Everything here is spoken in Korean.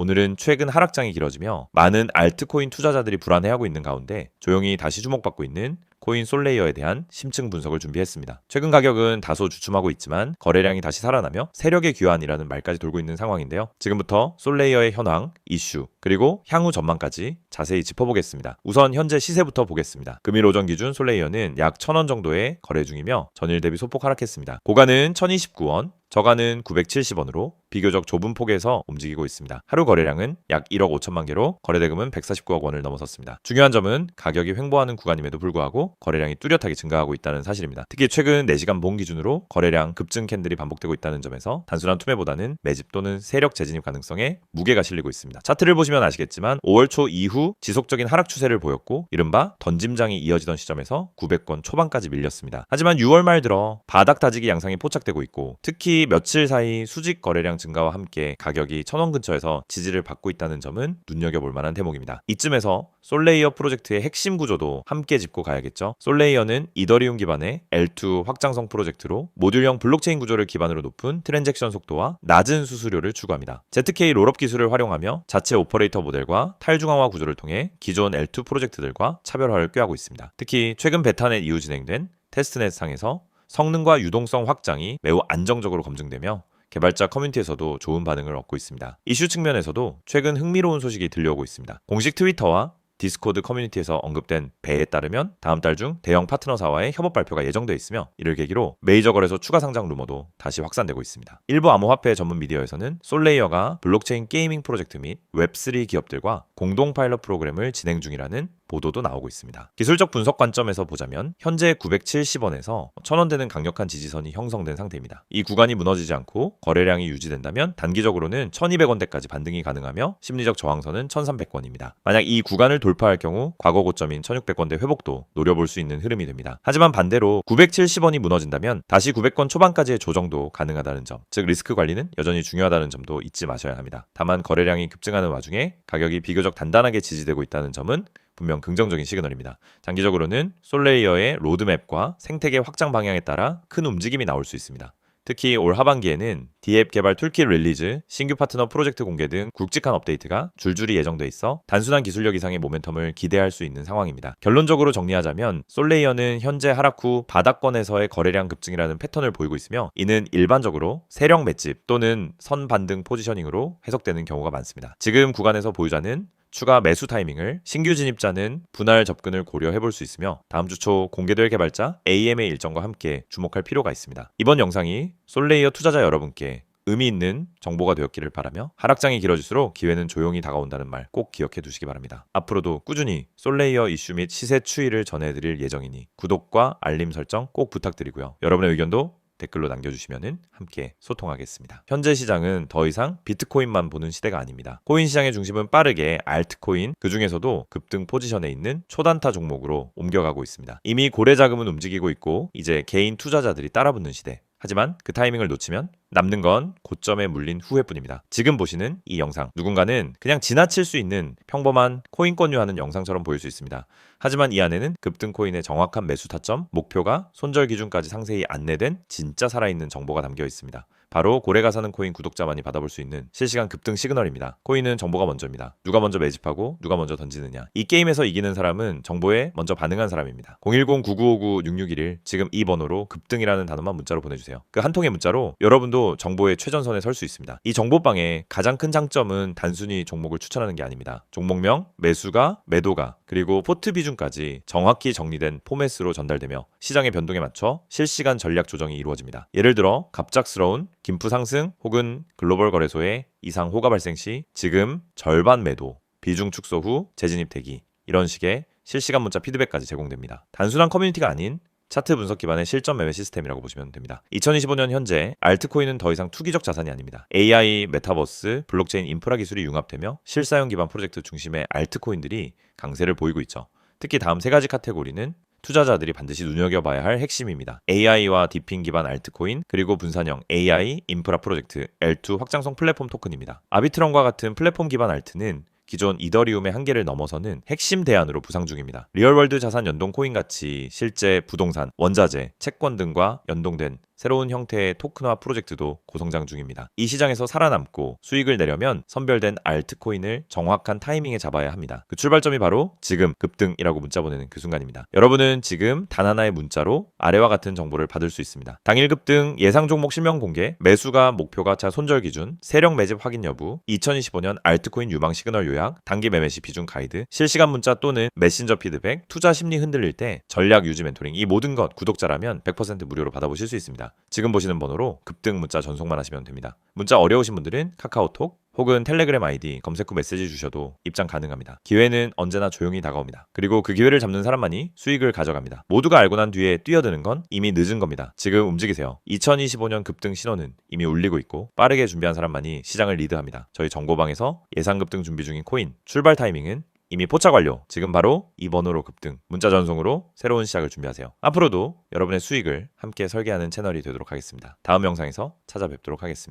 오늘은 최근 하락장이 길어지며 많은 알트코인 투자자들이 불안해하고 있는 가운데 조용히 다시 주목받고 있는 코인 솔레이어에 대한 심층 분석을 준비했습니다. 최근 가격은 다소 주춤하고 있지만 거래량이 다시 살아나며 세력의 귀환이라는 말까지 돌고 있는 상황인데요. 지금부터 솔레이어의 현황, 이슈, 그리고 향후 전망까지 자세히 짚어보겠습니다. 우선 현재 시세부터 보겠습니다. 금일 오전 기준 솔레이어는 약 1000원 정도의 거래 중이며 전일 대비 소폭 하락했습니다. 고가는 1029원, 저가는 970원으로 비교적 좁은 폭에서 움직이고 있습니다. 하루 거래량은 약 1억 5천만 개로 거래대금은 149억 원을 넘어섰습니다. 중요한 점은 가격이 횡보하는 구간임에도 불구하고 거래량이 뚜렷하게 증가하고 있다는 사실입니다. 특히 최근 4시간 봉 기준으로 거래량 급증 캔들이 반복되고 있다는 점에서 단순한 투매보다는 매집 또는 세력 재진입 가능성에 무게가 실리고 있습니다. 차트를 보시면 아시겠지만 5월 초 이후 지속적인 하락 추세를 보였고 이른바 던짐장이 이어지던 시점에서 900권 초반까지 밀렸습니다. 하지만 6월 말 들어 바닥 다지기 양상이 포착되고 있고 특히 며칠 사이 수직 거래량 증가와 함께 가격이 천원 근처에서 지지를 받고 있다는 점은 눈여겨볼 만한 대목입니다. 이쯤에서 솔레이어 프로젝트의 핵심 구조도 함께 짚고 가야겠죠. 솔레이어는 이더리움 기반의 L2 확장성 프로젝트로 모듈형 블록체인 구조를 기반으로 높은 트랜잭션 속도와 낮은 수수료를 추구합니다. ZK 롤업 기술을 활용하며 자체 오퍼레이터 모델과 탈중앙화 구조를 통해 기존 L2 프로젝트들과 차별화를 꾀하고 있습니다. 특히 최근 베타넷 이후 진행된 테스트넷 상에서 성능과 유동성 확장이 매우 안정적으로 검증되며 개발자 커뮤니티에서도 좋은 반응을 얻고 있습니다. 이슈 측면에서도 최근 흥미로운 소식이 들려오고 있습니다. 공식 트위터와 디스코드 커뮤니티에서 언급된 배에 따르면 다음 달 중 대형 파트너사와의 협업 발표가 예정되어 있으며 이를 계기로 메이저 거래소 추가 상장 루머도 다시 확산되고 있습니다. 일부 암호화폐 전문 미디어에서는 솔레이어가 블록체인 게이밍 프로젝트 및 웹3 기업들과 공동 파일럿 프로그램을 진행 중이라는 보도도 나오고 있습니다. 기술적 분석 관점에서 보자면 현재 970원에서 1000원 되는 강력한 지지선이 형성된 상태입니다. 이 구간이 무너지지 않고 거래량이 유지된다면 단기적으로는 1200원대까지 반등이 가능하며 심리적 저항선은 1300원입니다. 만약 이 구간을 돌파할 경우 과거 고점인 1600원대 회복도 노려볼 수 있는 흐름이 됩니다. 하지만 반대로 970원이 무너진다면 다시 900원 초반까지의 조정도 가능하다는 점, 즉 리스크 관리는 여전히 중요하다는 점도 잊지 마셔야 합니다. 다만 거래량이 급증하는 와중에 가격이 비교적 단단하게 지지되고 있다는 점은 분명 긍정적인 시그널입니다. 장기적으로는 솔레이어의 로드맵과 생태계 확장 방향에 따라 큰 움직임이 나올 수 있습니다. 특히 올 하반기에는 디앱 개발 툴킷 릴리즈, 신규 파트너 프로젝트 공개 등 굵직한 업데이트가 줄줄이 예정돼 있어 단순한 기술력 이상의 모멘텀을 기대할 수 있는 상황입니다. 결론적으로 정리하자면 솔레이어는 현재 하락 후 바닥권에서의 거래량 급증이라는 패턴을 보이고 있으며 이는 일반적으로 세력 맷집 또는 선 반등 포지셔닝으로 해석되는 경우가 많습니다. 지금 구간에서 보유자는 추가 매수 타이밍을 신규 진입자는 분할 접근을 고려해 볼 수 있으며 다음 주 초 공개될 개발자 AM의 일정과 함께 주목할 필요가 있습니다. 이번 영상이 솔레이어 투자자 여러분께 의미 있는 정보가 되었기를 바라며 하락장이 길어질수록 기회는 조용히 다가온다는 말 꼭 기억해 두시기 바랍니다. 앞으로도 꾸준히 솔레이어 이슈 및 시세 추이를 전해드릴 예정이니 구독과 알림 설정 꼭 부탁드리고요. 여러분의 의견도 댓글로 남겨주시면 함께 소통하겠습니다. 현재 시장은 더 이상 비트코인만 보는 시대가 아닙니다. 코인 시장의 중심은 빠르게 알트코인, 그 중에서도 급등 포지션에 있는 초단타 종목으로 옮겨가고 있습니다. 이미 고래 자금은 움직이고 있고 이제 개인 투자자들이 따라붙는 시대. 하지만 그 타이밍을 놓치면 남는 건 고점에 물린 후회뿐입니다. 지금 보시는 이 영상 누군가는 그냥 지나칠 수 있는 평범한 코인 권유하는 영상처럼 보일 수 있습니다. 하지만 이 안에는 급등 코인의 정확한 매수 타점, 목표가 손절 기준까지 상세히 안내된 진짜 살아있는 정보가 담겨 있습니다. 바로 고래가 사는 코인 구독자만이 받아볼 수 있는 실시간 급등 시그널입니다. 코인은 정보가 먼저입니다. 누가 먼저 매집하고 누가 먼저 던지느냐. 이 게임에서 이기는 사람은 정보에 먼저 반응한 사람입니다. 010-9959-6611 지금 이 번호로 급등이라는 단어만 문자로 보내주세요. 그 한 통의 문자로 여러분도 정보의 최전선에 설 수 있습니다. 이 정보방의 가장 큰 장점은 단순히 종목을 추천하는 게 아닙니다. 종목명, 매수가, 매도가, 그리고 포트 비중까지 정확히 정리된 포맷으로 전달되며 시장의 변동에 맞춰 실시간 전략 조정이 이루어집니다. 예를 들어 갑작스러운 김프 상승 혹은 글로벌 거래소의 이상 호가 발생 시 지금 절반 매도, 비중 축소 후 재진입 대기 이런 식의 실시간 문자 피드백까지 제공됩니다. 단순한 커뮤니티가 아닌 차트 분석 기반의 실전 매매 시스템이라고 보시면 됩니다. 2025년 현재 알트코인은 더 이상 투기적 자산이 아닙니다. AI, 메타버스, 블록체인 인프라 기술이 융합되며 실사용 기반 프로젝트 중심의 알트코인들이 강세를 보이고 있죠. 특히 다음 세 가지 카테고리는 투자자들이 반드시 눈여겨봐야 할 핵심입니다. AI와 디핑 기반 알트코인 그리고 분산형 AI 인프라 프로젝트 L2 확장성 플랫폼 토큰입니다. 아비트론과 같은 플랫폼 기반 알트는 기존 이더리움의 한계를 넘어서는 핵심 대안으로 부상 중입니다. 리얼월드 자산 연동 코인 같이 실제 부동산, 원자재, 채권 등과 연동된 새로운 형태의 토큰화 프로젝트도 고성장 중입니다. 이 시장에서 살아남고 수익을 내려면 선별된 알트코인을 정확한 타이밍에 잡아야 합니다. 그 출발점이 바로 지금 급등이라고 문자 보내는 그 순간입니다. 여러분은 지금 단 하나의 문자로 아래와 같은 정보를 받을 수 있습니다. 당일 급등 예상 종목 실명 공개, 매수가 목표 가 차 손절 기준, 세력 매집 확인 여부, 2025년 알트코인 유망 시그널 요약, 단기 매매 시 비중 가이드, 실시간 문자 또는 메신저 피드백, 투자 심리 흔들릴 때 전략 유지 멘토링 이 모든 것 구독자라면 100% 무료로 받아보실 수 있습니다. 지금 보시는 번호로 급등 문자 전송만 하시면 됩니다. 문자 어려우신 분들은 카카오톡 혹은 텔레그램 아이디 검색 후 메시지 주셔도 입장 가능합니다. 기회는 언제나 조용히 다가옵니다. 그리고 그 기회를 잡는 사람만이 수익을 가져갑니다. 모두가 알고 난 뒤에 뛰어드는 건 이미 늦은 겁니다. 지금 움직이세요. 2025년 급등 신호는 이미 울리고 있고 빠르게 준비한 사람만이 시장을 리드합니다. 저희 정보방에서 예상 급등 준비 중인 코인 출발 타이밍은 이미 포착 완료. 지금 바로 이 번호로 급등. 문자 전송으로 새로운 시작을 준비하세요. 앞으로도 여러분의 수익을 함께 설계하는 채널이 되도록 하겠습니다. 다음 영상에서 찾아뵙도록 하겠습니다.